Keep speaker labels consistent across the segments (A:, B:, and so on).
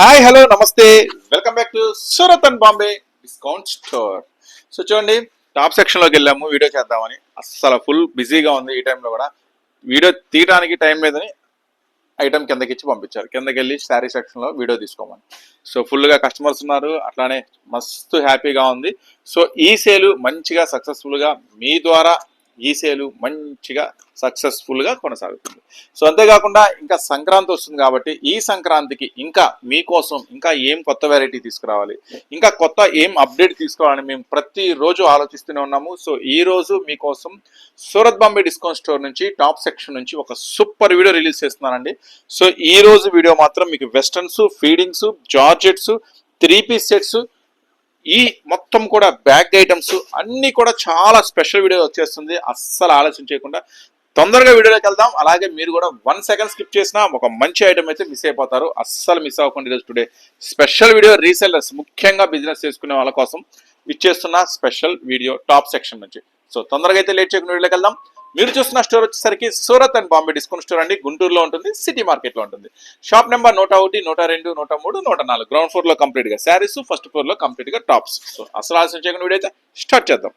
A: Hi hello నమస్తే welcome back to Surat and Bombay discount store so చూడండి top సెక్షన్లోకి వెళ్ళాము వీడియో చేద్దామని. అస్సలు ఫుల్ బిజీగా ఉంది ఈ టైంలో కూడా. వీడియో తీయడానికి టైం లేదని ఐటమ్ కిందకి ఇచ్చి పంపించారు. కిందకి వెళ్ళి శారీ సెక్షన్లో వీడియో తీసుకోమని. సో ఫుల్గా కస్టమర్స్ ఉన్నారు. అట్లానే మస్తు హ్యాపీగా ఉంది. సో ఈ సేలు మంచిగా సక్సెస్ఫుల్గా మీ ద్వారా ఈ సేలు మంచిగా సక్సెస్ఫుల్గా కొనసాగుతుంది. సో అంతేకాకుండా ఇంకా సంక్రాంతి వస్తుంది కాబట్టి ఈ సంక్రాంతికి ఇంకా మీకోసం ఇంకా ఏం కొత్త వెరైటీ తీసుకురావాలి ఇంకా కొత్త ఏం అప్డేట్ తీసుకోవాలని మేము ప్రతిరోజు ఆలోచిస్తూనే ఉన్నాము. సో ఈ రోజు మీకోసం సూరత్ బాంబే డిస్కౌంట్ స్టోర్ నుంచి టాప్ సెక్షన్ నుంచి ఒక సూపర్ వీడియో రిలీజ్ చేస్తున్నానండి. సో ఈ రోజు వీడియో మాత్రం మీకు westerns feedings georgettes three piece sets ఈ మొత్తం కూడా బ్యాగ్ ఐటమ్స్ అన్ని కూడా చాలా స్పెషల్ వీడియో వచ్చేస్తుంది. అస్సలు ఆలోచన చేయకుండా తొందరగా వీడియోలోకి వెళ్దాం. అలాగే మీరు కూడా వన్ సెకండ్ స్కిప్ చేసినా ఒక మంచి ఐటమ్ అయితే మిస్ అయిపోతారు. అస్సలు మిస్ అవ్వకుండా ఈరోజు టుడే స్పెషల్ వీడియో రీసెల్లర్స్ ముఖ్యంగా బిజినెస్ చేసుకునే వాళ్ళ కోసం ఇచ్చేస్తున్న స్పెషల్ వీడియో టాప్ సెక్షన్ నుంచి. సో తొందరగా అయితే లేట్ చేయకుండా వీడియోకి వెళ్దాం. మీరు చూస్తున్న స్టోర్ వచ్చేసరికి Surat and Bombay discount store అండి. గుంటూరులో ఉంటుంది సిటీ మార్కెట్లో ఉంటుంది. షాప్ నెంబర్ నూట ఒకటి నూట రెండు నూట మూడు నూట నాలుగు. గ్రౌండ్ ఫ్లోర్లో కంప్లీట్గా శారీస్ ఫస్ట్ ఫ్లోర్లో కంప్లీట్గా టాప్స్. సో అసలు ఆలోచన చేయకుండా వీడియో అయితే స్టార్ట్ చేద్దాం.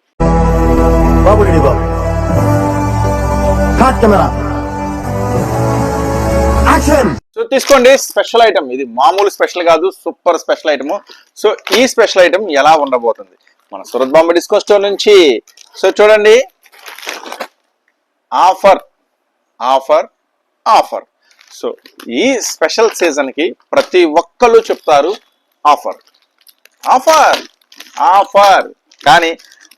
A: సో తీసుకోండి స్పెషల్ ఐటమ్. ఇది మామూలు స్పెషల్ కాదు సూపర్ స్పెషల్ ఐటమ్. సో ఈ స్పెషల్ ఐటమ్ ఎలా ఉండబోతుంది? మన సూరత్ బాంబే డిస్కో స్టోర్ నుంచి. సో చూడండి ఆఫర్ ఆఫర్ ఆఫర్. సో ఈ స్పెషల్ సీజన్కి ప్రతి ఒక్కళ్ళు చెప్తారు ఆఫర్. Offer offer. కానీ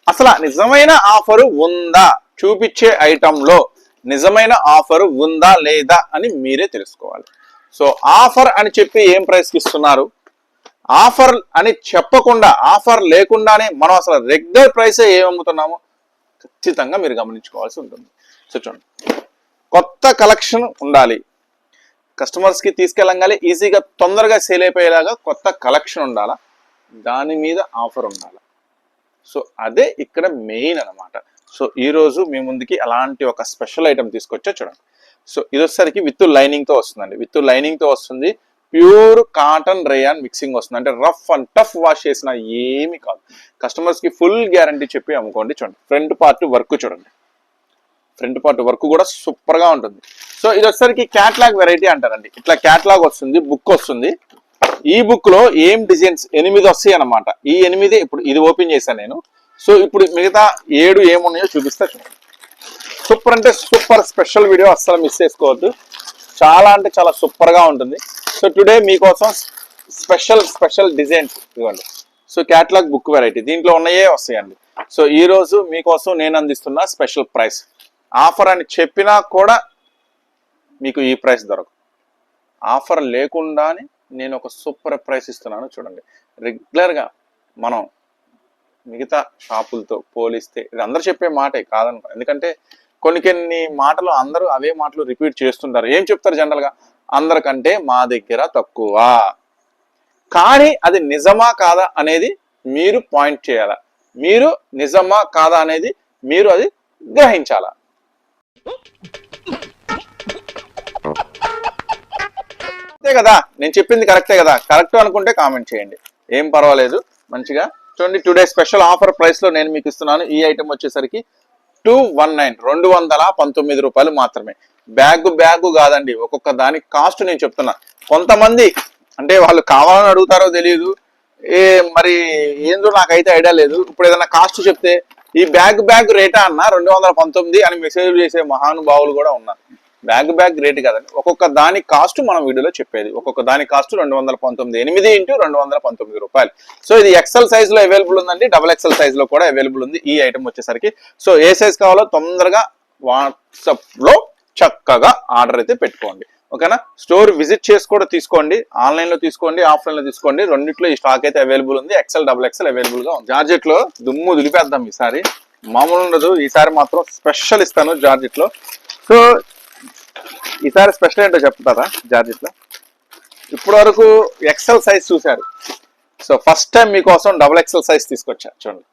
A: అసలు నిజమైన ఆఫర్ ఉందా? చూపించే ఐటంలో నిజమైన ఆఫర్ ఉందా లేదా అని మీరే తెలుసుకోవాలి. సో ఆఫర్ అని చెప్పి ఏం ప్రైస్కి ఇస్తున్నారు ఆఫర్ అని చెప్పకుండా ఆఫర్ లేకుండానే మనం అసలు రెగ్యులర్ ప్రైసే ఏమమ్ముతున్నామో అమ్ముతున్నామో? ఖచ్చితంగా మీరు గమనించుకోవాల్సి ఉంటుంది. సో చూడండి. కొత్త కలెక్షన్ ఉండాలి. కస్టమర్స్కి తీసుకెళ్ళంగానే ఈజీగా తొందరగా సేల్ అయిపోయేలాగా కొత్త కలెక్షన్ ఉండాలా? దాని మీద ఆఫర్ ఉండాలి? సో అదే ఇక్కడ మెయిన్ అన్నమాట. సో ఈ రోజు మీ ముందుకి అలాంటి ఒక స్పెషల్ ఐటమ్ తీసుకొచ్చా చూడండి. సో ఇది వచ్చేసరికి విత్ లైనింగ్తో వస్తుందండి. విత్ లైనింగ్తో వస్తుంది. ప్యూర్ కాటన్ రేయాన్ మిక్సింగ్ వస్తుంది. అంటే రఫ్ అండ్ టఫ్ వాష్ చేసినా ఏమి కాదు. కస్టమర్స్కి ఫుల్ గ్యారంటీ చెప్పి అమ్ముకోండి చూడండి. ఫ్రంట్ పార్ట్ వర్క్ చూడండి. ఫ్రంట్ పార్ట్ వర్క్ కూడా సూపర్గా ఉంటుంది. సో ఇది వచ్చేసరికి క్యాట్లాగ్ వెరైటీ అంటారండి. ఇట్లా క్యాట్లాగ్ వస్తుంది బుక్ వస్తుంది. ఈ బుక్లో ఏం డిజైన్స్ ఎనిమిది వస్తాయి అన్నమాట. ఈ ఎనిమిది ఇప్పుడు ఇది ఓపెన్ చేశాను నేను. సో ఇప్పుడు మిగతా ఏడు ఏమున్నాయో చూపిస్తా. చూడండి సూపర్ అంటే సూపర్ స్పెషల్ వీడియో అస్సలు మిస్ చేసుకోవద్దు. చాలా అంటే చాలా సూపర్గా ఉంటుంది. సో టుడే మీకోసం స్పెషల్ స్పెషల్ డిజైన్స్ ఇవ్వండి. సో క్యాట్లాగ్ బుక్ వెరైటీ దీంట్లో ఉన్నాయే వస్తాయండి. సో ఈ రోజు మీకోసం నేను అందిస్తున్న స్పెషల్ ప్రైస్ ఆఫర్ అని చెప్పినా కూడా మీకు ఈ ప్రైస్ దొరకదు. ఆఫర్ లేకుండానే నేను ఒక సూపర్ ప్రైస్ ఇస్తున్నాను చూడండి. రెగ్యులర్గా మనం మిగతా షాపులతో పోలిస్తే ఇది అందరు చెప్పే మాటే కాదనుకో. ఎందుకంటే కొన్ని కొన్ని మాటలు అందరూ అవే మాటలు రిపీట్ చేస్తుంటారు. ఏం చెప్తారు జనరల్గా? అందరికంటే మా దగ్గర తక్కువ. కానీ అది నిజమా కాదా అనేది మీరు పాయింట్ చేయాలా? మీరు నిజమా కాదా అనేది మీరు అది గ్రహించాలా? అంతే కదా? నేను చెప్పింది కరెక్టే కదా? కరెక్ట్ అనుకుంటే కామెంట్ చేయండి. ఏం పర్వాలేదు. మంచిగా. చూడండి టుడే స్పెషల్ ఆఫర్ ప్రైస్లో నేను మీకు ఇస్తున్నాను. ఈ ఐటమ్ వచ్చేసరికి టూ వన్ నైన్ రెండు వందల పంతొమ్మిది రూపాయలు మాత్రమే. బ్యాగ్ బ్యాగ్ కాదండి. ఒక్కొక్క దానికి కాస్ట్ నేను చెప్తున్నా. కొంతమంది అంటే వాళ్ళు కావాలని అడుగుతారో తెలియదు. ఏ మరి ఏందో నాకైతే ఐడియా లేదు. ఇప్పుడు ఏదైనా కాస్ట్ చెప్తే ఈ బ్యాగ్ బ్యాగ్ రేటా అన్న? రెండు వందల పంతొమ్మిది అని మెసేజ్ చేసే మహానుభావులు కూడా ఉన్నారు. బ్యాగ్ బ్యాగ్ రేట్ కదండి. ఒక్కొక్క దాని కాస్ట్ మనం వీడియోలో చెప్పేది. ఒక్కొక్క దాని కాస్ట్ రెండు వందల పంతొమ్మిది ఎనిమిది ఇంటూ రెండు వందల పంతొమ్మిది రూపాయలు. సో ఇది ఎక్సెల్ సైజ్లో అవైలబుల్ ఉందండి. డబల్ ఎక్సెల్ సైజ్లో కూడా అవైలబుల్ ఉంది ఈ ఐటమ్ వచ్చేసరికి. సో ఏ సైజ్ కావాలో తొందరగా వాట్సాప్లో చక్కగా ఆర్డర్ అయితే పెట్టుకోండి. ఓకేనా? స్టోర్ విజిట్ చేసి కూడా తీసుకోండి. ఆన్లైన్లో తీసుకోండి ఆఫ్లైన్లో తీసుకోండి. రెండిట్లో ఈ స్టాక్ అయితే అవైలబుల్ ఉంది. ఎక్సెల్ డబుల్ ఎక్సెల్ అవైలబుల్గా ఉంది. జార్జెట్లో దుమ్ము దులిపేద్దాం ఈసారి. మామూలు ఉండదు. ఈసారి మాత్రం స్పెషల్ ఇస్తాను జార్జెట్లో. సో ఈసారి స్పెషల్ ఏంటో చెప్తారా జార్జెట్లో? ఇప్పటి వరకు ఎక్సెల్ సైజ్ చూశారు. సో ఫస్ట్ టైం మీకోసం డబుల్ ఎక్సెల్ సైజ్ తీసుకొచ్చా? చూడండి.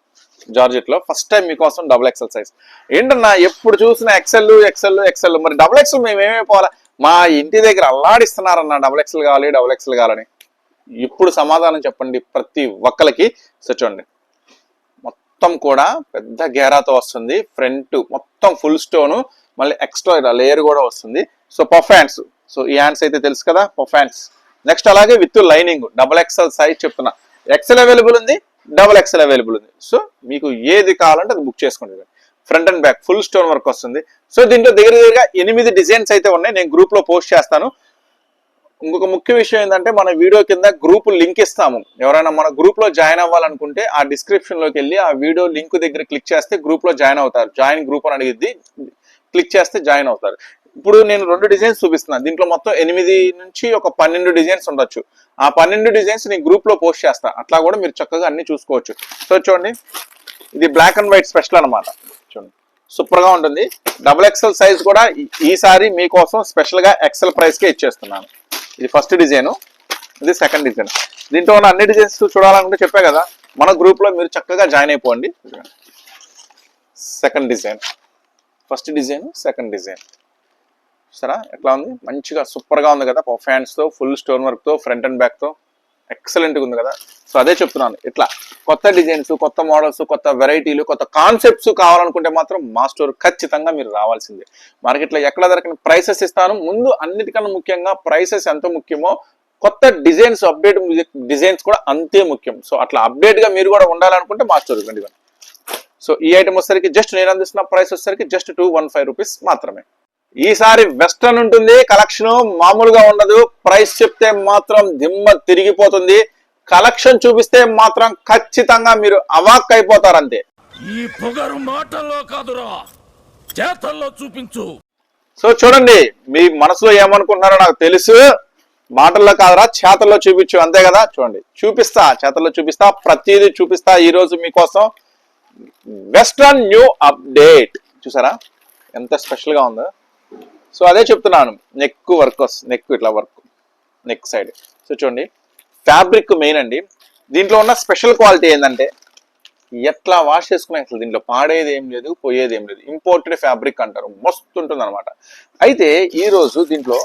A: జార్జెట్లో ఫస్ట్ టైం మీకోసం డబుల్ ఎక్సెల్ సైజ్ ఏంటన్నా ఎప్పుడు చూసిన ఎక్సెల్ ఎక్సెల్ ఎక్సెల్ మరి డబుల్ ఎక్సెల్ మేము ఏమైపోవాలా మా ఇంటి దగ్గర అల్లాడిస్తున్నారన్న డబుల్ ఎక్స్ఎల్ కావాలి డబుల్ ఎక్స్ఎల్ కావాలని. ఇప్పుడు సమాధానం చెప్పండి ప్రతి ఒక్కరికి సో చూడండి. మొత్తం కూడా పెద్ద గేరాతో వస్తుంది. ఫ్రంట్ మొత్తం ఫుల్ స్టోను మళ్ళీ ఎక్స్ట్రా లేయర్ కూడా వస్తుంది. సో పఫ్ సో ఈ హ్యాండ్స్ అయితే తెలుసు కదా పఫ్ నెక్స్ట్ అలాగే with lining double XL size చెప్తున్నా. ఎక్సెల్ అవైలబుల్ ఉంది డబుల్ ఎక్స్ఎల్ అవైలబుల్ ఉంది. సో మీకు ఏది కావాలంటే అది బుక్ చేసుకోండి. Front and back full stone work వస్తుంది. సో దీంట్లో దగ్గర దగ్గరగా ఎనిమిది డిజైన్స్ అయితే ఉన్నాయి. నేను గ్రూప్లో పోస్ట్ చేస్తాను. ఇంకొక ముఖ్య విషయం ఏంటంటే మన వీడియో కింద గ్రూప్ లింక్ ఇస్తాము. ఎవరైనా మన గ్రూప్లో జాయిన్ అవ్వాలనుకుంటే ఆ డిస్క్రిప్షన్లోకి వెళ్ళి ఆ వీడియో లింక్ దగ్గర క్లిక్ చేస్తే గ్రూప్లో జాయిన్ అవుతారు. జాయిన్ గ్రూప్ అని అడిగిద్ది క్లిక్ చేస్తే జాయిన్ అవుతారు. ఇప్పుడు నేను రెండు డిజైన్స్ చూపిస్తున్నాను. దీంట్లో మొత్తం ఎనిమిది నుంచి ఒక పన్నెండు డిజైన్స్ ఉండొచ్చు. ఆ పన్నెండు డిజైన్స్ నేను గ్రూప్లో పోస్ట్ చేస్తాను. అట్లా కూడా మీరు చక్కగా అన్ని చూసుకోవచ్చు. సో చూడండి. ఇది బ్లాక్ అండ్ వైట్ స్పెషల్ అన్నమాట. సూపర్గా సూపర్గా ఉంటుంది డబుల్ ఎక్సెల్ సైజ్ కూడా ఈసారి మీకోసం స్పెషల్గా ఎక్సెల్ ప్రైస్ కే ఇచ్చేస్తున్నాను. ఇది ఫస్ట్ డిజైన్ ఇది సెకండ్ డిజైన్. దీంట్లో ఉన్న అన్ని డిజైన్స్ చూడాలనుకుంటే చెప్పే కదా మన గ్రూప్లో మీరు చక్కగా జాయిన్ అయిపోండి. Second design. First design second design. సరే ఎట్లా ఉంది? మంచిగా సూపర్గా ఉంది కదా. ఫ్యాన్స్తో ఫుల్ స్టోన్ వర్క్తో ఫ్రంట్ అండ్ బ్యాక్ ఎక్సలెంట్గా ఉంది కదా. సో అదే చెప్తున్నాను. ఇట్లా కొత్త డిజైన్స్ కొత్త మోడల్స్ కొత్త వెరైటీలు కొత్త కాన్సెప్ట్స్ కావాలనుకుంటే మాత్రం మా స్టోర్ ఖచ్చితంగా మీరు రావాల్సిందే. మార్కెట్లో ఎక్కడ దొరకని ప్రైసెస్ ఇస్తాను. ముందు అన్నిటికన్నా ముఖ్యంగా ప్రైసెస్ ఎంత ముఖ్యమో కొత్త డిజైన్స్ అప్డేట్ డిజైన్స్ కూడా అంతే ముఖ్యం. సో అట్లా అప్డేట్గా మీరు కూడా ఉండాలనుకుంటే మా స్టోర్ రండి సో ఈ ఐటమ్ వచ్చేసరికి జస్ట్ నేను అందిస్తున్న ప్రైస్ వచ్చేసరికి just two one five rupees మాత్రమే. ఈసారి వెస్ట్రన్ ఉంటుంది కలెక్షన్ మామూలుగా ఉండదు ప్రైస్ చెప్తే మాత్రం దిమ్మ తిరిగిపోతుంది. కలెక్షన్ చూపిస్తే మాత్రం ఖచ్చితంగా మీరు అవాక్ అయిపోతారు అంతే
B: ఈ పొగరు మాటల్లో కాదురా చేతల్లో చూపించు.
A: సో చూడండి మీ మనసులో ఏమనుకుంటున్నారో నాకు తెలుసు. మాటల్లో కాదురా చేతల్లో చూపించు అంతే కదా? చూడండి చూపిస్తా చేతల్లో చూపిస్తా ప్రతిదీ చూపిస్తా ఈ రోజు మీకోసం. Western new update. చూసారా? ఎంత స్పెషల్గా ఉందో. సో అదే చెప్తున్నాను. నెక్ వర్క్ నెక్ ఇట్లా వర్క్ నెక్ సైడ్ సో చూడండి ఫ్యాబ్రిక్ మెయిన్ అండి. దీంట్లో ఉన్న స్పెషల్ క్వాలిటీ ఏంటంటే ఎట్లా వాష్ చేసుకునే అసలు దీంట్లో? పాడేది ఏం లేదు పోయేది ఏం లేదు. ఇంపోర్టెడ్ ఫ్యాబ్రిక్ అంటారు. మస్తు ఉంటుంది అనమాట అయితే ఈరోజు దీంట్లో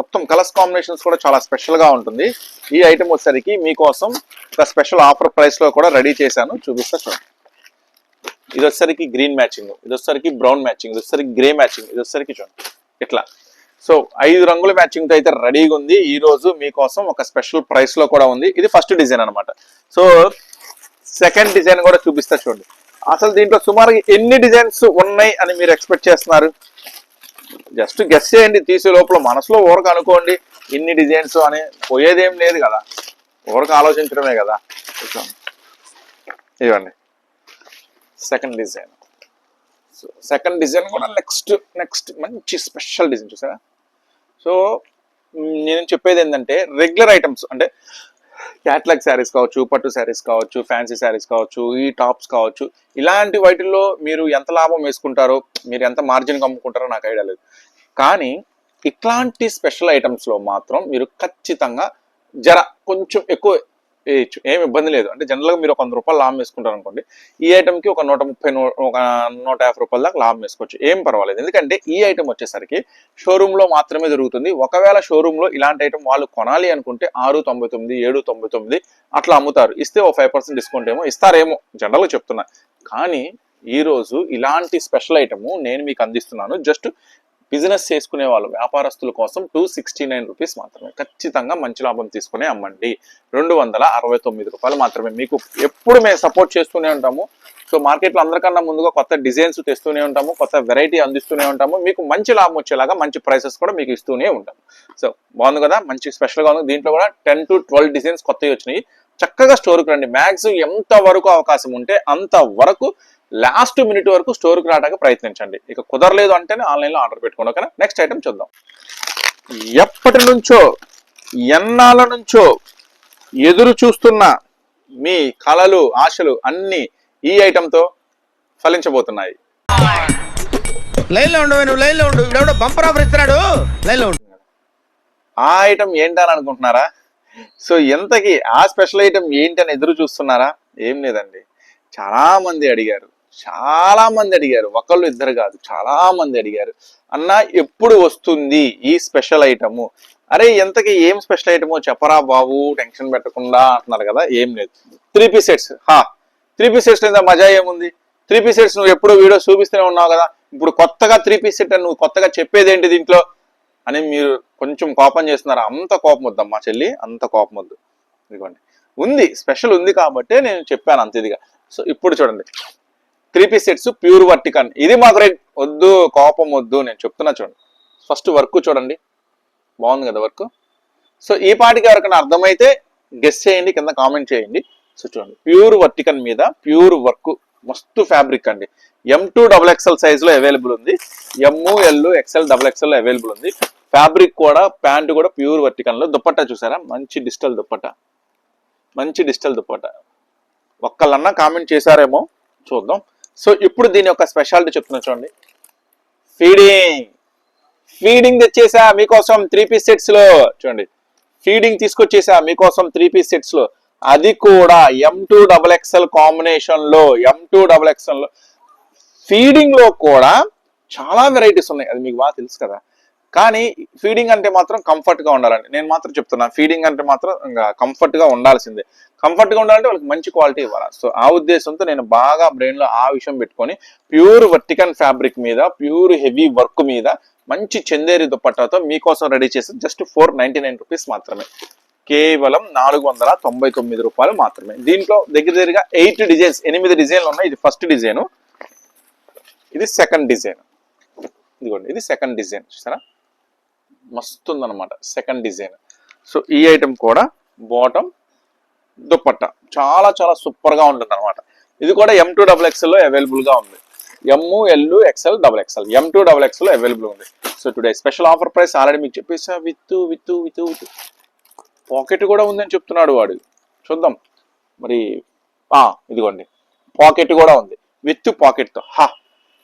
A: మొత్తం కలర్స్ కాంబినేషన్స్ కూడా చాలా స్పెషల్గా ఉంటుంది. ఈ ఐటమ్ వచ్చేసరికి మీకోసం ఒక స్పెషల్ ఆఫర్ ప్రైస్లో కూడా రెడీ చేశాను. చూపిస్తా చూడండి. ఇది వచ్చేసరికి గ్రీన్ మ్యాచింగ్ ఇది వచ్చేసరికి బ్రౌన్ మ్యాచింగ్ ఇది వచ్చేసరికి గ్రే మ్యాచింగ్ ఇది వచ్చేసరికి చూడండి ఇట్లా. సో ఐదు రంగుల మ్యాచింగ్తో అయితే రెడీగా ఉంది. ఈ రోజు మీకోసం ఒక స్పెషల్ ప్రైస్లో కూడా ఉంది. ఇది ఫస్ట్ డిజైన్ అన్నమాట. సో సెకండ్ డిజైన్ కూడా చూపిస్తా చూడండి. అసలు దీంట్లో సుమారు ఎన్ని డిజైన్స్ ఉన్నాయి అని మీరు ఎక్స్పెక్ట్ చేస్తున్నారు? జస్ట్ గెస్ చేయండి. తీసే లోపల మనసులో ఊరకు అనుకోండి. ఇన్ని డిజైన్స్ అని పోయేదేం లేదు కదా. ఊరకు ఆలోచించడమే కదా. ఇవ్వండి second design so second design కూడా నెక్స్ట్ నెక్స్ట్ మంచి స్పెషల్ డిజైన్ చూసారా? సో నేను చెప్పేది ఏంటంటే రెగ్యులర్ ఐటమ్స్ అంటే క్యాట్లాగ్ శారీస్ కావచ్చు పట్టు శారీస్ కావచ్చు ఫ్యాన్సీ శారీస్ కావచ్చు ఈ టాప్స్ కావచ్చు ఇలాంటి వాటిల్లో మీరు ఎంత లాభం వేసుకుంటారో మీరు ఎంత మార్జిన్ అమ్ముకుంటారో నాకు ఐడియా లేదు. కానీ ఇట్లాంటి స్పెషల్ ఐటమ్స్లో మాత్రం మీరు ఖచ్చితంగా జర కొంచెం ఎక్కువ వేయచ్చు ఏం ఇబ్బంది లేదు. అంటే జనరల్గా మీరు ఒక వంద రూపాయలు లాభం వేసుకుంటారు అనుకోండి ఈ ఐటమ్కి ఒక నూట ముప్పై ఒక నూట యాభై రూపాయల దాకా లాభం వేసుకోవచ్చు. ఏం పర్వాలేదు. ఎందుకంటే ఈ ఐటమ్ వచ్చేసరికి షోరూంలో మాత్రమే దొరుకుతుంది ఒకవేళ షోరూంలో ఇలాంటి ఐటమ్ వాళ్ళు కొనాలి అనుకుంటే ఆరు తొంభై తొమ్మిది ఏడు తొంభై తొమ్మిది అట్లా అమ్ముతారు. ఇస్తే ఒక ఫైవ్ పర్సెంట్ డిస్కౌంట్ ఏమో ఇస్తారేమో జనరల్గా చెప్తున్నా. కానీ ఈరోజు ఇలాంటి స్పెషల్ ఐటమ్ నేను మీకు అందిస్తున్నాను. జస్ట్ బిజినెస్ చేసుకునే వాళ్ళు వ్యాపారస్తుల కోసం టూ సిక్స్టీ నైన్ రూపీస్ మాత్రమే. ఖచ్చితంగా మంచి లాభం తీసుకునే అమ్మండి. రెండు వందల అరవై తొమ్మిది రూపాయలు మాత్రమే. మీకు ఎప్పుడు మేము సపోర్ట్ చేస్తూనే ఉంటాము. సో మార్కెట్లో అందరికన్నా ముందుగా కొత్త డిజైన్స్ తెస్తూనే ఉంటాము కొత్త వెరైటీ అందిస్తూనే ఉంటాము. మీకు మంచి లాభం వచ్చేలాగా మంచి ప్రైసెస్ కూడా మీకు ఇస్తూనే ఉంటాము సో బాగుంది కదా? మంచి స్పెషల్గా ఉంది. దీంట్లో కూడా టెన్ టు ట్వెల్వ్ డిజైన్స్ కొత్తవి వచ్చినాయి. చక్కగా స్టోర్కి రండి. మ్యాక్సిమం ఎంత వరకు అవకాశం ఉంటే అంత వరకు లాస్ట్ మినిట్ వరకు స్టోర్కి రావడానికి ప్రయత్నించండి. ఇక కుదరలేదు అంటేనే ఆన్లైన్లో ఆర్డర్ పెట్టుకోండి. ఓకేనా? నెక్స్ట్ ఐటమ్ చూద్దాం. ఎప్పటి నుంచో ఎన్నాళ్ళ నుంచో ఎదురు చూస్తున్న మీ కళలు ఆశలు అన్ని ఈ ఐటెంతో ఫలించబోతున్నాయి.
C: లైన్లో ఉండు నువ్వు లైన్లో ఉండు. ఇవిడెవడో బంపర్ ఆఫర్ ఇస్తున్నాడు. లైన్లో ఉండు.
A: ఆ ఐటమ్ ఏంటని అనుకుంటున్నారా? సో ఎంతకి ఆ స్పెషల్ ఐటమ్ ఏంటని ఎదురు చూస్తున్నారా? ఏం లేదండి. చాలా మంది అడిగారు. చాలా మంది అడిగారు. ఒకళ్ళు ఇద్దరు కాదు చాలా మంది అడిగారు. అన్న ఎప్పుడు వస్తుంది ఈ స్పెషల్ ఐటము? అరే ఎంతకి ఏం స్పెషల్ ఐటమో చెప్పరా బాబు టెన్షన్ పెట్టకుండా అంటున్నారు కదా ఏం లేదు. త్రీ పీస్ సెట్స్ హా త్రీ పీస్ సెట్స్ లేదా మజా ఏముంది? త్రీ పీస్ సెట్స్ నువ్వు ఎప్పుడు వీడియో చూపిస్తూనే ఉన్నావు కదా ఇప్పుడు కొత్తగా త్రీ పీస్ సెట్ అని నువ్వు కొత్తగా చెప్పేది ఏంటి దీంట్లో? అని మీరు కొంచెం కోపం చేస్తున్నారు. అంత కోపం వద్దమ్మా చెల్లి అంత కోపం వద్దు. ఇదిగోండి. ఉంది స్పెషల్ ఉంది కాబట్టే నేను చెప్పాను అంత ఇదిగా. సో ఇప్పుడు చూడండి. త్రీ పీస్ సెట్స్ ప్యూర్ వర్టికన్ ఇది మాకు వద్దు కోపం వద్దు నేను చెప్తున్నా చూడండి. ఫస్ట్ వర్క్ చూడండి. బాగుంది కదా వర్క్ సో ఈ పాటికి ఎవరికైనా అర్థమైతే గెస్ చేయండి కింద కామెంట్ చేయండి. సో చూడండి. ప్యూర్ వర్టికన్ మీద ప్యూర్ వర్క్ మస్తు ఫ్యాబ్రిక్ అండి. ఎం టూ డబుల్ ఎక్స్ఎల్ సైజులో అవైలబుల్ ఉంది. M L XL double XL available ఉంది. ఫ్యాబ్రిక్ కూడా ప్యాంట్ కూడా ప్యూర్ వర్టికన్లో దుప్పట్ట దుప్పట్టా చూసారా? మంచి డిజిటల్ దుప్పట్టా. మంచి డిజిటల్ దుప్పట్టా. ఒక్కళ్ళన్నా కామెంట్ చేశారేమో చూద్దాం. సో ఇప్పుడు దీని యొక్క స్పెషాలిటీ చెప్తున్నా చూడండి. ఫీడింగ్ ఫీడింగ్ తెచ్చేసా మీకోసం త్రీ పీస్ సెట్స్లో. చూడండి. ఫీడింగ్ తీసుకొచ్చేసా మీకోసం త్రీ పీస్ సెట్స్లో. అది కూడా ఎం టూ డబల్ ఎక్స్ఎల్ కాంబినేషన్లో ఎం టూ డబల్ ఎక్స్ఎల్లో. ఫీడింగ్లో కూడా చాలా వెరైటీస్ ఉన్నాయి. అది మీకు బాగా తెలుసు కదా. కానీ ఫీడింగ్ అంటే మాత్రం కంఫర్ట్గా ఉండాలండి. నేను మాత్రం చెప్తున్నా ఫీడింగ్ అంటే మాత్రం ఇంకా కంఫర్ట్గా ఉండాల్సిందే. కంఫర్ట్గా ఉండాలంటే వాళ్ళకి మంచి క్వాలిటీ ఇవ్వాలి. సో ఆ ఉద్దేశంతో నేను బాగా బ్రెయిన్లో ఆ విషయం పెట్టుకొని ప్యూర్ వర్టికన్ ఫ్యాబ్రిక్ మీద ప్యూర్ హెవీ వర్క్ మీద మంచి చందేరి దుప్పట్టాతో మీకోసం రెడీ చేసి just four ninety nine rupees మాత్రమే. కేవలం నాలుగు వందల తొంభై తొమ్మిది రూపాయలు మాత్రమే. దీంట్లో దగ్గర దగ్గరగా ఎయిట్ డిజైన్స్ ఎనిమిది డిజైన్లు ఉన్నాయి. ఇది ఫస్ట్ డిజైన్. ఇది సెకండ్ డిజైన్. ఇదిగోండి ఇది సెకండ్ డిజైన్. చూసారా? మస్తు ఉందన్నమాట సెకండ్ డిజైన్. సో ఈ ఐటమ్ కూడా బాటమ్ దుప్పట్ట. చాలా చాలా సూపర్గా ఉంటుంది అనమాట ఇది కూడా ఎం టూ డబుల్ ఎక్స్ఎల్లో లో అవైలబుల్గా ఉంది. M L XL double XL M two double XL available ఉంది. So today special offer price already మీకు చెప్పేసా with with with with. Pocket కూడా ఉందని చెప్తున్నాడు వాడు. చూద్దాం. మరి ఇదిగోండి. పాకెట్ కూడా ఉంది. విత్ పాకెట్తో హా!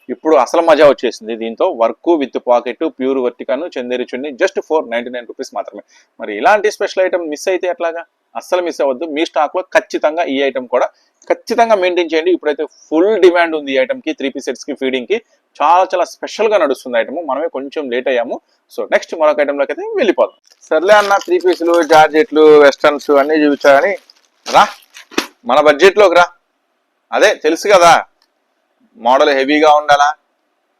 A: ఇప్పుడు అసలు మజా వచ్చేసింది దీంతో. వర్క్ విత్ పాకెట్ ప్యూర్ వర్టికన్ చందేరి చున్ని just four ninety nine rupees మాత్రమే. మరి ఇలాంటి స్పెషల్ ఐటమ్ మిస్ అయితే ఎట్లాగా? అస్సలు మిస్ అవ్వద్దు. మీ స్టాక్లో ఖచ్చితంగా ఈ ఐటమ్ కూడా ఖచ్చితంగా మెయింటైన్ చేయండి. ఇప్పుడైతే ఫుల్ డిమాండ్ ఉంది ఈ ఐటమ్కి త్రీ పీస్ సెట్స్కి ఫీడింగ్కి ఫీడింగ్కి. చాలా చాలా స్పెషల్గా నడుస్తుంది ఐటమ్ మనమే కొంచెం లేట్ అయ్యాము. సో నెక్స్ట్ మరొక ఐటెంలోకి అయితే వెళ్ళిపోదాం. సర్లే అన్న త్రీ పీసులు జార్జెట్లు వెస్టర్న్స్ అన్ని చూపించాలని రా మన బడ్జెట్లోకి రా. అదే తెలుసు కదా. మోడల్ హెవీగా ఉండాలా?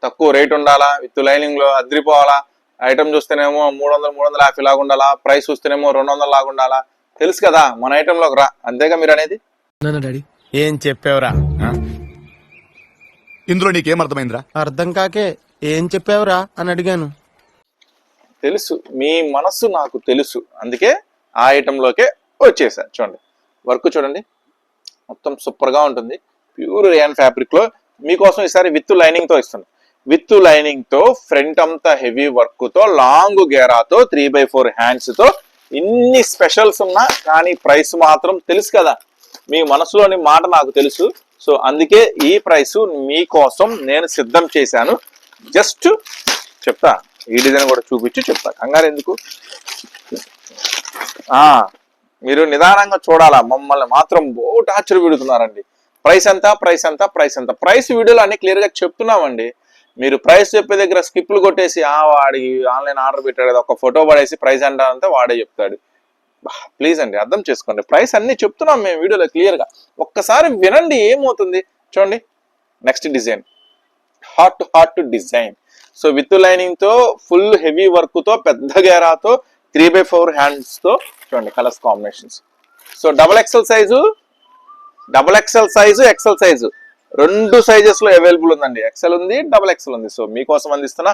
A: తక్కువ రేట్ ఉండాలా? విత్ లైనింగ్లో అద్రిపోవాలా? ఐటమ్ చూస్తేనేమో మూడు వందలు మూడు వందల యాభై లాగా ఉండాలా? ప్రైస్ చూస్తేనేమో రెండు వందల లాగా ఉండాలా? తెలుసు కదా మన ఐటమ్లోకి రా. అంతేగా మీరు అనేది?
D: డాడీ.
C: ఏం చెప్పావురా?
E: ఇందులో నీకేం అర్థమైందిరా?
D: అర్థం కాకే ఏం చెప్పావురా అని అడిగాను.
A: తెలుసు. మీ మనస్సు నాకు తెలుసు. అందుకే ఆ ఐటమ్ లోకే వచ్చేసా. చూడండి. వర్క్ చూడండి. మొత్తం సూపర్గా ఉంటుంది. ప్యూర్ రేయన్ ఫ్యాబ్రిక్లో మీకోసం ఈసారి విత్ లైనింగ్తో ఇస్తుంది విత్ లైనింగ్తో ఫ్రంట్ అంతా హెవీ వర్క్తో లాంగ్ గేరాతో త్రీ బై ఫోర్ హ్యాండ్స్తో ఇన్ని స్పెషల్స్ ఉన్నా కానీ ప్రైస్ మాత్రం తెలుసు కదా. మీ మనసులోని మాట నాకు తెలుసు. సో అందుకే ఈ ప్రైస్ మీకోసం నేను సిద్ధం చేశాను. జస్ట్ చెప్తా. ఈ డిజైన్ కూడా చూపించి చెప్తా. కంగారు ఎందుకు? మీరు నిదానంగా చూడాలా? మమ్మల్ని మాత్రం బోట్ టార్చర్ పెడుతున్నారండి ప్రైస్ ఎంత? ప్రైస్ ఎంత? ప్రైస్ ఎంత? ప్రైస్ వీడియోలో అన్ని క్లియర్గా చెప్తున్నామండి. మీరు ప్రైస్ చెప్పే దగ్గర స్కిప్లు కొట్టేసి ఆ వాడి ఆన్లైన్ ఆర్డర్ పెట్టాడు కదా ఒక ఫోటో పడేసి ప్రైస్ అంటారంటే వాడే చెప్తాడు. ప్లీజ్ అండి అర్థం చేసుకోండి. ప్రైస్ అన్ని చెప్తున్నాం మేము వీడియోలో క్లియర్గా ఒక్కసారి వినండి ఏమవుతుంది? చూడండి. Next design hot hot design so with లైనింగ్తో full heavy వర్క్తో పెద్ద గేరాతో త్రీ బై ఫోర్ హ్యాండ్స్తో చూడండి colours combinations so double XL size double XL size XL size రెండు సైజెస్లో అవైలబుల్ ఉందండి. ఎక్సెల్ ఉంది డబల్ ఎక్సెల్ ఉంది. సో మీకోసం అందిస్తున్న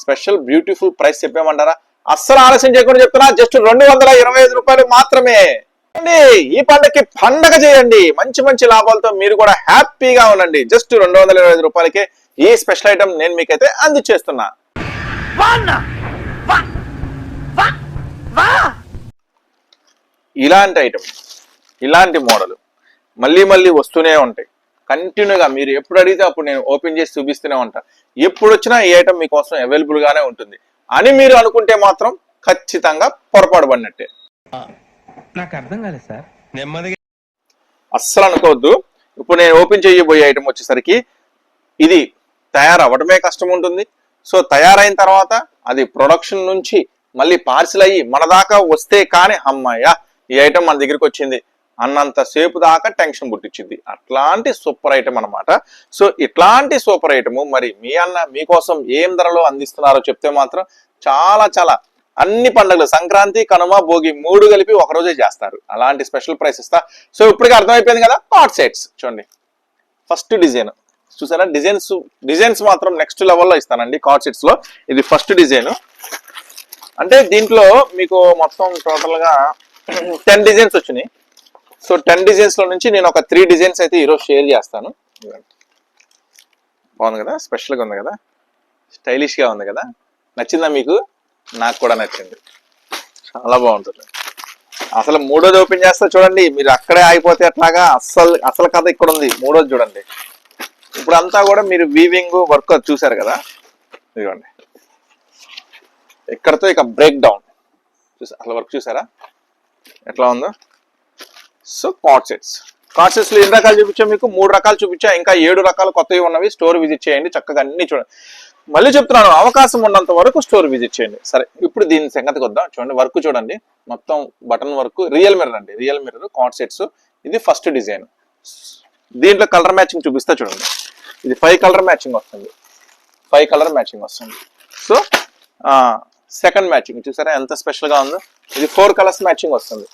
A: స్పెషల్ బ్యూటిఫుల్ ప్రైస్ చెప్పేమంటారా అస్సలు ఆలస్యం చేయకుండా చెప్తున్నా జస్ట్ రెండు వందల ఇరవై ఐదు రూపాయలు మాత్రమే. ఈ పండగకి పండగ చేయండి. మంచి మంచి లాభాలతో మీరు కూడా హ్యాపీగా ఉండండి. జస్ట్ రెండు వందల ఇరవై ఐదు రూపాయలకే ఈ స్పెషల్ ఐటమ్ నేను మీకైతే అందించేస్తున్నా. ఇలాంటి ఐటమ్ ఇలాంటి మోడల్ మళ్ళీ మళ్ళీ వస్తూనే ఉంటాయి. కంటిన్యూగా మీరు ఎప్పుడు అడిగితే అప్పుడు నేను ఓపెన్ చేసి చూపిస్తూనే ఉంటా. ఎప్పుడు వచ్చినా ఈ ఐటమ్ మీకోసం అవైలబుల్ గానే ఉంటుంది. అని మీరు అనుకుంటే మాత్రం ఖచ్చితంగా పొరపాటు పడినట్టే.
D: నాకు అర్థం కాలేదు సార్.
A: అస్సలు అనుకోవద్దు. ఇప్పుడు నేను ఓపెన్ చేయబోయే ఐటమ్ వచ్చేసరికి ఇది తయారవ్వడమే కష్టం ఉంటుంది సో తయారైన తర్వాత అది ప్రొడక్షన్ నుంచి మళ్ళీ పార్సిల్ అయ్యి మన దాకా వస్తే కానీ అమ్మాయ్యా ఈ ఐటమ్ మన దగ్గరికి వచ్చింది. అన్నంత సేపు దాకా టెన్షన్ పుట్టించింది. అట్లాంటి సూపర్ ఐటమ్ అన్నమాట. సో ఇట్లాంటి సూపర్ ఐటమ్ మరి మీ అన్న మీకోసం ఏం ధరలో అందిస్తున్నారో చెప్తే మాత్రం చాలా చాలా అన్ని పండుగలు సంక్రాంతి కనుమ భోగి మూడు కలిపి ఒకరోజే చేస్తారు. అలాంటి స్పెషల్ ప్రైస్ ఇస్తా. సో ఇప్పటికి అర్థమైపోయింది కదా? కార్డ్ సెట్స్ చూడండి. First design. చూసారా? డిజైన్స్ డిజైన్స్ మాత్రం నెక్స్ట్ లెవెల్లో ఇస్తానండి కార్డ్ సెట్స్లో. ఇది ఫస్ట్ డిజైన్. అంటే దీంట్లో మీకు మొత్తం టోటల్గా టెన్ డిజైన్స్ వచ్చినాయి. సో టెన్ డిజైన్స్లో నుంచి నేను ఒక త్రీ డిజైన్స్ అయితే ఈరోజు షేర్ చేస్తాను. బాగుంది కదా? స్పెషల్గా ఉంది కదా? స్టైలిష్గా ఉంది కదా? నచ్చిందా మీకు? నాకు కూడా నచ్చింది. చాలా బాగుంటుంది. అసలు మూడోది ఓపెన్ చేస్తా చూడండి. మీరు అక్కడే ఆగిపోతే అట్లాగా అసలు అసలు కథ ఇక్కడ ఉంది. మూడోది చూడండి. ఇప్పుడు అంతా కూడా మీరు వీవింగ్ వర్క్ చూసారు కదా? ఇదిగోండి. ఇక్కడతో ఇక బ్రేక్ డౌన్ చూసా అసలు వర్క్ చూసారా? ఎట్లా ఉందో? సో కార్డ్ సెట్స్ కార్డ్ సెట్స్లో ఎన్ని రకాలు చూపించా మీకు? మూడు రకాలు చూపించా ఇంకా ఏడు రకాలు కొత్తవి ఉన్నవి. స్టోర్ విజిట్ చేయండి చక్కగా అన్ని చూడండి. మళ్ళీ చెప్తున్నాను అవకాశం ఉన్నంత వరకు స్టోర్ విజిట్ చేయండి. సరే ఇప్పుడు దీని సంగతికి వద్దాం చూడండి వర్క్ చూడండి. మొత్తం బటన్ వర్క్ రియల్ మిర్రర్ అండి. రియల్ మిర్రర్ కార్డ్ సెట్స్ ఇది ఫస్ట్ డిజైన్. దీంట్లో కలర్ మ్యాచింగ్ చూపిస్తా చూడండి. ఇది ఫైవ్ కలర్ మ్యాచింగ్ వస్తుంది. ఫైవ్ కలర్ మ్యాచింగ్ వస్తుంది. So second matching. చూసారా ఎంత స్పెషల్గా ఉందో. ఇది ఫోర్ కలర్స్ మ్యాచింగ్ వస్తుంది.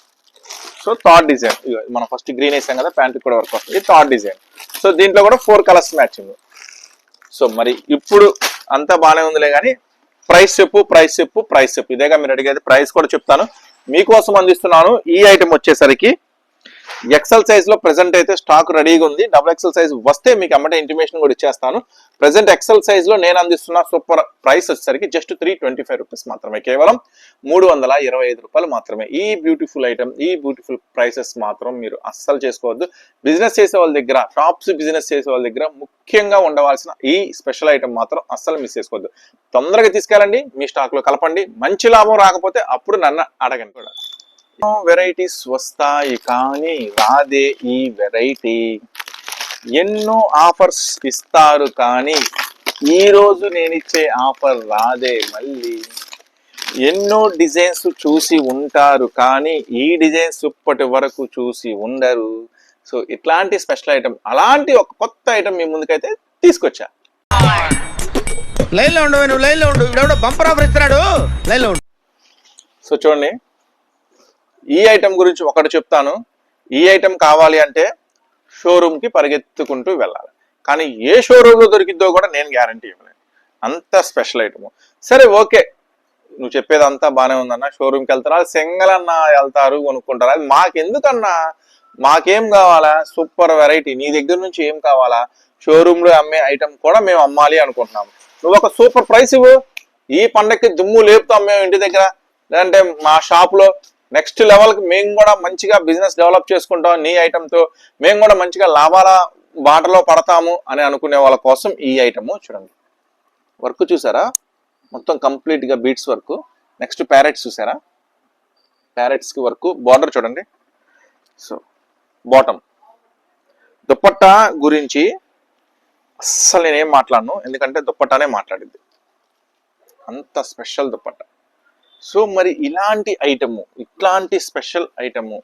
A: So third design. మనం ఫస్ట్ గ్రీన్ వేసాం కదా ప్యాంట్ కూడా వర్క్ వస్తుంది. ఇది థర్డ్ డిజైన్. సో దీంట్లో కూడా ఫోర్ కలర్స్ మ్యాచింగ్ సో మరి ఇప్పుడు అంతా బాగానే ఉందిలే కానీ ప్రైస్ చెప్పు ప్రైస్ చెప్పు ప్రైస్ చెప్పు. ఇదేగా మీరు అడిగేది ప్రైస్ కూడా చెప్తాను. మీకోసం అందిస్తున్నాను. ఈ ఐటమ్ వచ్చేసరికి ఎక్సెల్ సైజ్లో ప్రెసెంట్ అయితే స్టాక్ రెడీగా ఉంది. డబుల్ ఎక్సెల్ సైజ్ వస్తే మీకు అమ్మటే ఇంటిమేషన్ కూడా ఇచ్చేస్తాను. ప్రెసెంట్ ఎక్సెల్ సైజ్లో నేను అందిస్తున్న సూపర్ ప్రైస్ వచ్చేసరికి just three twenty five rupees మాత్రమే. కేవలం మూడు వందల ఇరవై ఐదు రూపాయలు మాత్రమే. ఈ బ్యూటిఫుల్ ఐటమ్ ఈ బ్యూటిఫుల్ ప్రైసెస్ మాత్రం మీరు అస్సలు చేసుకోవద్దు. బిజినెస్ చేసే వాళ్ళ దగ్గర షాప్స్ బిజినెస్ చేసే వాళ్ళ దగ్గర ముఖ్యంగా ఉండవలసిన ఈ స్పెషల్ ఐటమ్ మాత్రం అస్సలు మిస్ చేసుకోవద్దు. తొందరగా తీసుకెళ్ళండి మీ స్టాక్లో కలపండి. మంచి లాభం రాకపోతే అప్పుడు నన్ను అడగండి కూడా. వెరైటీస్ వస్తాయి కానీ రాదే ఈ వెరైటీ. ఎన్నో ఆఫర్స్ ఇస్తారు కానీ ఈ రోజు నేను ఇచ్చే ఆఫర్ రాదే మళ్ళీ. ఎన్నో డిజైన్స్ చూసి ఉంటారు కానీ ఈ డిజైన్స్ ఇప్పటి వరకు చూసి ఉండరు. సో ఇట్లాంటి స్పెషల్ ఐటమ్ అలాంటి ఒక కొత్త ఐటమ్ మీ ముందుకైతే తీసుకొచ్చా.
C: లైన్లో ఉండు నువ్వు లైన్లో ఉండు బంపర్ ఆఫర్ ఇస్తున్నాడు. లైన్లో ఉండు.
A: సో చూడండి. ఈ ఐటెం గురించి ఒకటి చెప్తాను. ఈ ఐటెం కావాలి అంటే షోరూమ్కి పరిగెత్తుకుంటూ వెళ్ళాలి. కానీ ఏ షోరూంలో దొరికిద్దో కూడా నేను గ్యారంటీ ఇవ్వలేను. అంత స్పెషల్ ఐటమ్ సరే ఓకే. నువ్వు చెప్పేది అంతా బాగానే ఉందన్న షోరూమ్కి వెళ్తారా? సింగల్ అన్న వెళ్తారు కొనుక్కుంటారా? అది మాకెందుకన్నా? మాకేం కావాలా? Super variety. నీ దగ్గర నుంచి ఏం కావాలా? షోరూంలో అమ్మే ఐటెం కూడా మేము అమ్మాలి అనుకుంటున్నాము. నువ్వు ఒక సూపర్ ప్రైస్ ఇవ్వు. ఈ పండక్కి దుమ్ము లేపుతాం మేము ఇంటి దగ్గర. లేదంటే మా షాప్లో నెక్స్ట్ లెవెల్కి మేము కూడా మంచిగా బిజినెస్ డెవలప్ చేసుకుంటాం. నీ ఐటెంతో మేము కూడా మంచిగా లాభాల బాటలో పడతాము అని అనుకునే వాళ్ళ కోసం ఈ ఐటమ్ చూడండి. వర్క్ చూసారా? మొత్తం కంప్లీట్గా బీట్స్ వర్క్ నెక్స్ట్ ప్యారెట్స్ చూసారా? ప్యారెట్స్కి వర్క్ బార్డర్ చూడండి. సో బాటమ్ దుప్పట్టా గురించి అస్సలు నేనేం మాట్లాడను. ఎందుకంటే దుప్పట్టానే మాట్లాడింది అంత స్పెషల్ దుప్పట్టా. సో మరి ఇలాంటి ఐటము ఇట్లాంటి స్పెషల్ ఐటము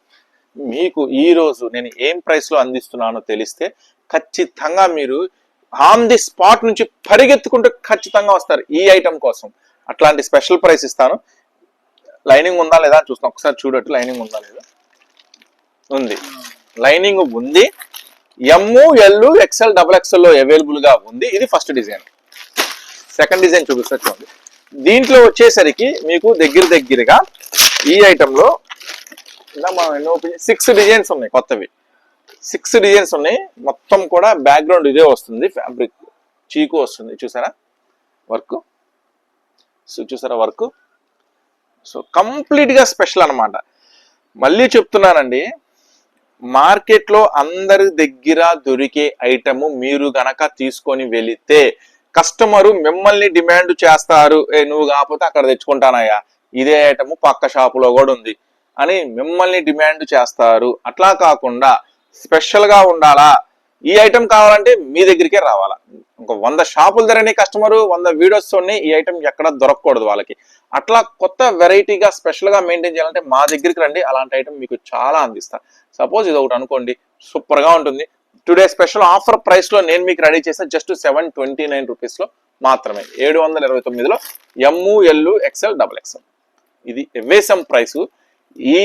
A: మీకు ఈ రోజు నేను ఏం ప్రైస్లో అందిస్తున్నానో తెలిస్తే ఖచ్చితంగా మీరు ఆన్ ది స్పాట్ నుంచి పరిగెత్తుకుంటూ ఖచ్చితంగా వస్తారు ఈ ఐటమ్ కోసం. అట్లాంటి స్పెషల్ ప్రైస్ ఇస్తాను. లైనింగ్ ఉందా లేదా చూస్తాను ఒకసారి చూడట్టు లైనింగ్ ఉందా లేదా? ఉంది. లైనింగ్ ఉంది. M L XL double XL అవైలబుల్గా అవైలబుల్గా ఉంది. ఇది ఫస్ట్ డిజైన్. సెకండ్ డిజైన్ చూపిస్తా చూడండి. దీంట్లో వచ్చేసరికి మీకు దగ్గర దగ్గరగా ఈ ఐటెంలో ఇలా మనం ఎన్నో సిక్స్ డిజైన్స్ ఉన్నాయి కొత్తవి. సిక్స్ డిజైన్స్ ఉన్నాయి. మొత్తం కూడా బ్యాక్గ్రౌండ్ ఇదే వస్తుంది. ఫ్యాబ్రిక్ చీకు వస్తుంది. చూసారా? వర్క్ సో చూసారా వర్క్ సో కంప్లీట్గా స్పెషల్ అనమాట మళ్ళీ చెప్తున్నానండి మార్కెట్లో అందరి దగ్గర దొరికే ఐటము మీరు గనక తీసుకొని వెళితే కస్టమరు మిమ్మల్ని డిమాండ్ చేస్తారు. ఏ నువ్వు కాకపోతే అక్కడ తెచ్చుకుంటానయ్యా. ఇదే ఐటమ్ పక్క షాపులో కూడా ఉంది అని మిమ్మల్ని డిమాండ్ చేస్తారు. అట్లా కాకుండా స్పెషల్గా ఉండాలా? ఈ ఐటెం కావాలంటే మీ దగ్గరికే రావాలా? ఇంకో వంద షాపులు ధరని కస్టమర్ వంద వీడియోస్ ఉన్నాయి ఈ ఐటెం ఎక్కడ దొరకకూడదు వాళ్ళకి. అట్లా కొత్త వెరైటీగా స్పెషల్గా మెయింటైన్ చేయాలంటే మా దగ్గరికి రండి. అలాంటి ఐటెం మీకు చాలా అందిస్తా. సపోజ్ ఇది ఒకటి అనుకోండి. సూపర్గా ఉంటుంది. టుడే స్పెషల్ ఆఫర్ ప్రైస్లో నేను మీకు రెడీ చేసిన జస్ట్ సెవెన్ ట్వంటీ నైన్ రూపీస్లో మాత్రమే. ఏడు వందల ఇరవై తొమ్మిదిలో M XL XL double XL ఇది ఎవేసం ప్రైస్. ఈ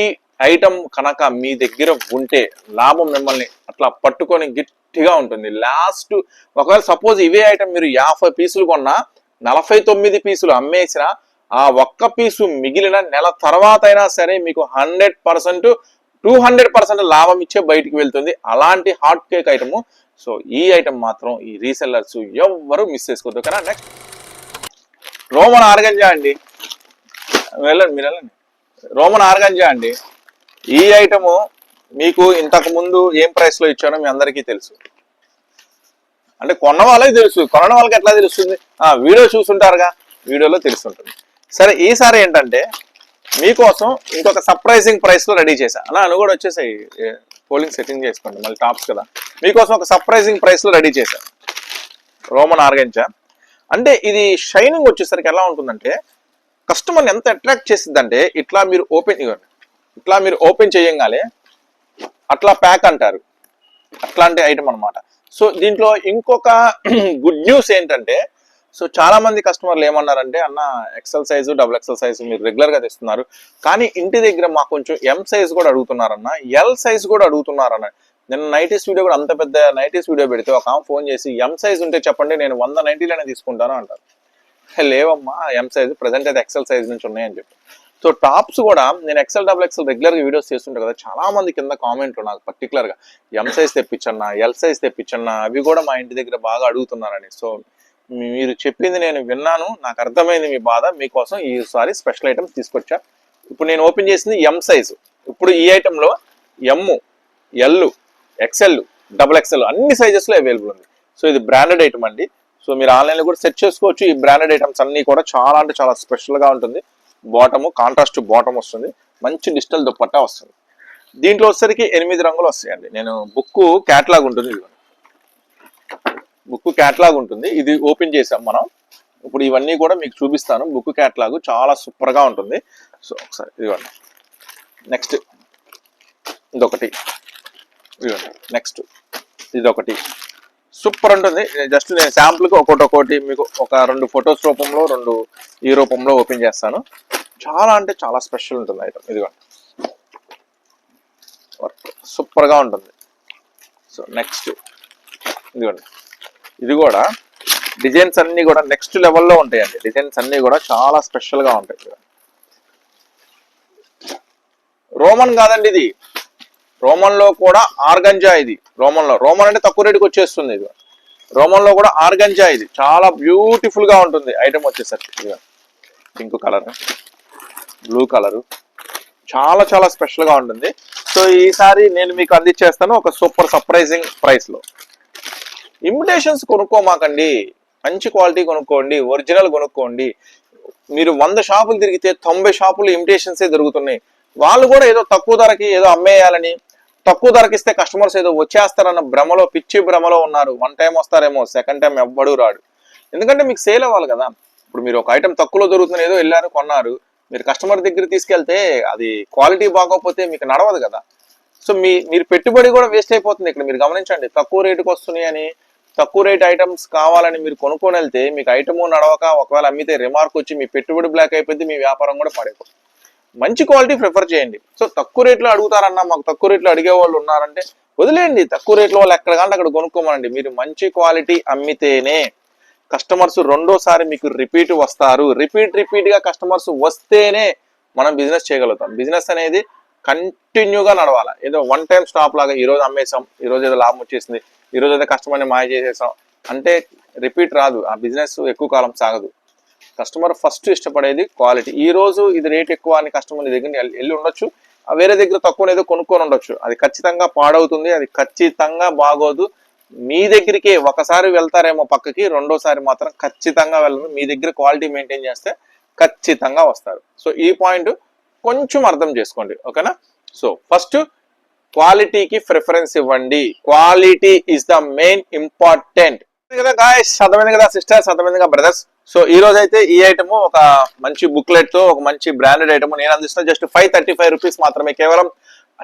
A: ఐటమ్ కనుక మీ దగ్గర ఉంటే లాభం మిమ్మల్ని అట్లా పట్టుకొని గట్టిగా ఉంటుంది. లాస్ట్ ఒకవేళ సపోజ్ ఇవే ఐటమ్ మీరు యాభై పీసులు కొన్నా నలభై తొమ్మిది పీసులు అమ్మేసిన ఆ ఒక్క పీసు మిగిలిన నెల తర్వాత అయినా సరే మీకు hundred percent two hundred percent లాభం ఇచ్చే బయటికి వెళ్తుంది. అలాంటి హాట్ కేక్ ఐటమ్ సో ఈ ఐటమ్ మాత్రం ఈ రీసెల్లర్స్ ఎవ్వరు మిస్ చేసుకోవద్దు. కదా నెక్స్ట్ రోమన్ ఆర్గంజా అండి. వెళ్ళండి మీరు వెళ్ళండి. రోమన్ ఆర్గంజా అండి. ఈ ఐటము మీకు ఇంతకు ముందు ఏం ప్రైస్లో ఇచ్చానో మీ అందరికీ తెలుసు. అంటే కొన్న వాళ్ళకి తెలుసు. కొనడం వాళ్ళకి ఎట్లా తెలుస్తుంది? వీడియో చూసుంటారుగా వీడియోలో తెలుసుంటుంది సరే ఈసారి ఏంటంటే మీకోసం ఇంకొక సర్ప్రైజింగ్ ప్రైస్లో రెడీ చేశా. అలా అను కూడా వచ్చేసాయి. పోలింగ్ సెట్టింగ్ చేసుకోండి మళ్ళీ టాప్స్ కదా. మీకోసం ఒక సర్ప్రైజింగ్ ప్రైస్లో రెడీ చేశా. రోమన్ ఆర్గంజా అంటే ఇది షైనింగ్ వచ్చేసరికి ఎలా ఉంటుందంటే కస్టమర్ని ఎంత అట్రాక్ట్ చేసిద్దంటే ఇట్లా మీరు ఓపెన్ ఇవ్వండి ఇట్లా మీరు ఓపెన్ చేయంగానే అట్లా ప్యాక్ అంటారు. అట్లాంటి ఐటమ్ అనమాట సో దీంట్లో ఇంకొక గుడ్ న్యూస్ ఏంటంటే సో చాలా మంది కస్టమర్లు ఏమన్నారంటే అన్న XL size double XL size మీరు రెగ్యులర్గా తెస్తున్నారు. కానీ ఇంటి దగ్గర మాకు కొంచెం ఎం సైజ్ కూడా అడుగుతున్నారన్న ఎల్ సైజ్ కూడా అడుగుతున్నారన్న. నేను నైటీస్ వీడియో కూడా అంత పెద్ద నైటీస్ వీడియో పెడితే ఒక ఆమె ఫోన్ చేసి ఎం సైజ్ ఉంటే చెప్పండి నేను వంద నైటీలనే తీసుకుంటాను అంటారు. లేవమ్మా ఎం సైజ్ ప్రజెంట్ అయితే ఎక్సెల్ సైజ్ నుంచి ఉన్నాయని చెప్పి. సో టాప్స్ కూడా నేను ఎక్సెల్ డబుల్ ఎక్సెల్ రెగ్యులర్గా వీడియోస్ చేస్తుంటా కదా చాలా మంది కింద కామెంట్లు నాకు పర్టికులర్గా ఎం సైజ్ తెప్పించన్నా ఎల్ సైజ్ తెప్పించన్నా అవి కూడా మా ఇంటి దగ్గర బాగా అడుగుతున్నారని. సో మీరు చెప్పింది నేను విన్నాను నాకు అర్థమైంది మీ బాధ మీకోసం ఈసారి స్పెషల్ ఐటమ్స్ తీసుకొచ్చా. ఇప్పుడు నేను ఓపెన్ చేసింది ఎం సైజు ఇప్పుడు ఈ ఐటెంలో M L XL double XL అన్ని సైజెస్లో అవైలబుల్ ఉంది. సో ఇది బ్రాండెడ్ ఐటమ్ అండి. సో మీరు ఆన్లైన్లో కూడా సెర్చ్ చేసుకోవచ్చు. ఈ బ్రాండెడ్ ఐటమ్స్ అన్నీ కూడా చాలా అంటే చాలా స్పెషల్గా ఉంటుంది. బాటము కాంట్రాస్ట్ బాటమ్ వస్తుంది. మంచి డిజిటల్ దుప్పట్టా వస్తుంది. దీంట్లో వచ్చేసరికి ఎనిమిది రంగులు వస్తాయండి. నేను బుక్ క్యాట్లాగ్ ఉంటుంది బుక్ క్యాట్లాగ్ ఉంటుంది. ఇది ఓపెన్ చేసాం మనం. ఇప్పుడు ఇవన్నీ కూడా మీకు చూపిస్తాను. బుక్ క్యాట్లాగ్ చాలా సూపర్గా ఉంటుంది. సో ఒకసారి ఇదిగోండి. నెక్స్ట్ ఇదొకటి. ఇదిగోండి. నెక్స్ట్ ఇదొకటి. సూపర్ ఉంటుంది. జస్ట్ నేను శాంపుల్కి ఒకటి ఒకటి మీకు ఒక రెండు ఫొటోస్ రూపంలో రెండు ఈ రూపంలో ఓపెన్ చేస్తాను. చాలా అంటే చాలా స్పెషల్ ఉంటుంది ఐటమ్ ఇదిగోండి. వర్క్ సూపర్గా ఉంటుంది. సో నెక్స్ట్ ఇదిగోండి. ఇది కూడా డిజైన్స్ అన్ని కూడా నెక్స్ట్ లెవెల్లో ఉంటాయండి. డిజైన్స్ అన్ని కూడా చాలా స్పెషల్గా ఉంటాయి. రోమన్ కాదండి ఇది. రోమన్లో కూడా ఆర్గంజా ఇది. రోమన్లో. రోమన్ అంటే తక్కువ రేటుకి వచ్చేస్తుంది ఇది. రోమన్లో కూడా ఆర్గంజా ఇది. చాలా బ్యూటిఫుల్గా ఉంటుంది. ఐటమ్ వచ్చేసరికి. ఇదిగో. పింక్ కలర్ బ్లూ కలరు చాలా చాలా స్పెషల్గా ఉంటుంది. సో ఈసారి నేను మీకు అందించేస్తాను ఒక సూపర్ సర్ప్రైజింగ్ ప్రైస్లో ఇమిటేషన్స్ కొనుక్కోమాకండి. మంచి క్వాలిటీ కొనుక్కోండి ఒరిజినల్ కొనుక్కోండి. మీరు వంద షాపులు తిరిగితే తొంభై షాపులు ఇమిటేషన్సే దొరుకుతున్నాయి. వాళ్ళు కూడా ఏదో తక్కువ ధరకి ఏదో అమ్మేయాలని తక్కువ ధరకి ఇస్తే కస్టమర్స్ ఏదో వచ్చేస్తారన్న భ్రమలో పిచ్చి భ్రమలో ఉన్నారు. వన్ టైం వస్తారేమో సెకండ్ టైం ఎవ్వడు రాడు. ఎందుకంటే మీకు సేల్ అవ్వాలి కదా. ఇప్పుడు మీరు ఒక ఐటమ్ తక్కువలో దొరుకుతుంది ఏదో వెళ్ళారు కొన్నారు. మీరు కస్టమర్ దగ్గర తీసుకెళ్తే అది క్వాలిటీ బాగోకపోతే మీకు నడవదు కదా. సో మీ మీరు పెట్టుబడి కూడా వేస్ట్ అయిపోతుంది ఇక్కడ. మీరు గమనించండి తక్కువ రేటుకి వస్తున్నాయి అని తక్కువ రేట్ ఐటమ్స్ కావాలని మీరు కొనుక్కొని వెళ్తే మీకు ఐటమ్ నడవక ఒకవేళ అమ్మితే రిమార్క్ వచ్చి మీ పెట్టుబడి బ్లాక్ అయిపోద్ది మీ వ్యాపారం కూడా పడైపోతుంది మంచి క్వాలిటీ ప్రిఫర్ చేయండి. సో తక్కువ రేట్లో అడుగుతారన్నా మాకు తక్కువ రేట్లో అడిగే వాళ్ళు ఉన్నారంటే వదిలేయండి. తక్కువ రేట్లో వాళ్ళు ఎక్కడ కానీ అక్కడ కొనుక్కోమనండి. మీరు మంచి క్వాలిటీ అమ్మితేనే కస్టమర్స్ రెండోసారి మీకు రిపీట్ వస్తారు. రిపీట్ రిపీట్గా కస్టమర్స్ వస్తేనే మనం బిజినెస్ చేయగలుగుతాం. బిజినెస్ అనేది కంటిన్యూగా నడవాలి. ఏదో వన్ టైం స్టాప్ లాగా ఈ రోజు అమ్మేసాం ఈ రోజు ఏదో లాభం వచ్చేసింది. ఈరోజు అయితే కస్టమర్ని మాయ చేసేసాం. అంటే రిపీట్ రాదు. ఆ బిజినెస్ ఎక్కువ కాలం సాగదు. కస్టమర్ ఫస్ట్ ఇష్టపడేది క్వాలిటీ. ఈ రోజు ఇది రేట్ ఎక్కువ అని కస్టమర్ దగ్గర వెళ్ళి ఉండొచ్చు. ఆ వేరే దగ్గర తక్కువ ఏదో కొనుక్కొని ఉండొచ్చు. అది ఖచ్చితంగా పాడవుతుంది. అది ఖచ్చితంగా బాగోదు. మీ దగ్గరికి ఒకసారి వెళ్తారేమో పక్కకి రెండోసారి మాత్రం ఖచ్చితంగా వెళ్ళరు. మీ దగ్గర క్వాలిటీ మెయింటైన్ చేస్తే ఖచ్చితంగా వస్తారు. సో ఈ పాయింట్ కొంచెం అర్థం చేసుకోండి. ఓకేనా? సో ఫస్ట్ క్వాలిటీకి ప్రిఫరెన్స్ ఇవ్వండి. Quality is the main important కదా గాయస్ అర్థమైంది కదా సిస్టర్స్ అర్థమైంది కదా బ్రదర్స్ సో ఈ రోజు అయితే ఈ ఐటమ్ ఒక మంచి బుక్లెట్తో ఒక మంచి బ్రాండెడ్ ఐటమ్ నేను అందిస్తున్నా. Just five thirty five rupees మాత్రమే కేవలం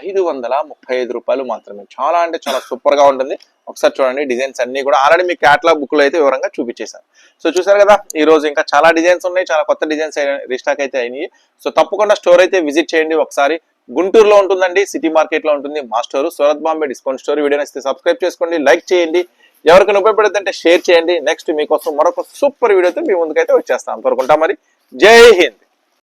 A: ఐదు వందల ముప్పై ఐదు రూపాయలు మాత్రమే. చాలా అంటే చాలా సూపర్గా ఉంటుంది. ఒకసారి చూడండి డిజైన్స్ అన్ని కూడా ఆల్రెడీ మీ క్యాట్లాగ్ బుక్లో అయితే వివరంగా చూపించేశాను సో చూసారు కదా ఈ రోజు ఇంకా చాలా డిజైన్స్ ఉన్నాయి. చాలా కొత్త డిజైన్స్ రీస్టాక్ అయితే అయినాయి. సో తప్పకుండా స్టోర్ అయితే విజిట్ చేయండి ఒకసారి. గుంటూరులో ఉంటుందండి సిటీ మార్కెట్లో ఉంటుంది. మా store Surat Bombay discount store. Video నచ్చితే సబ్స్క్రైబ్ చేసుకోండి లైక్ చేయండి. ఎవరికైనా ఉపయోగపడుతుందంటే షేర్ చేయండి. నెక్స్ట్ మీకోసం మరొక సూపర్ వీడియోతో మీ ముందుకైతే వచ్చేస్తాం. అంతవరకు మరి. జై హింద్.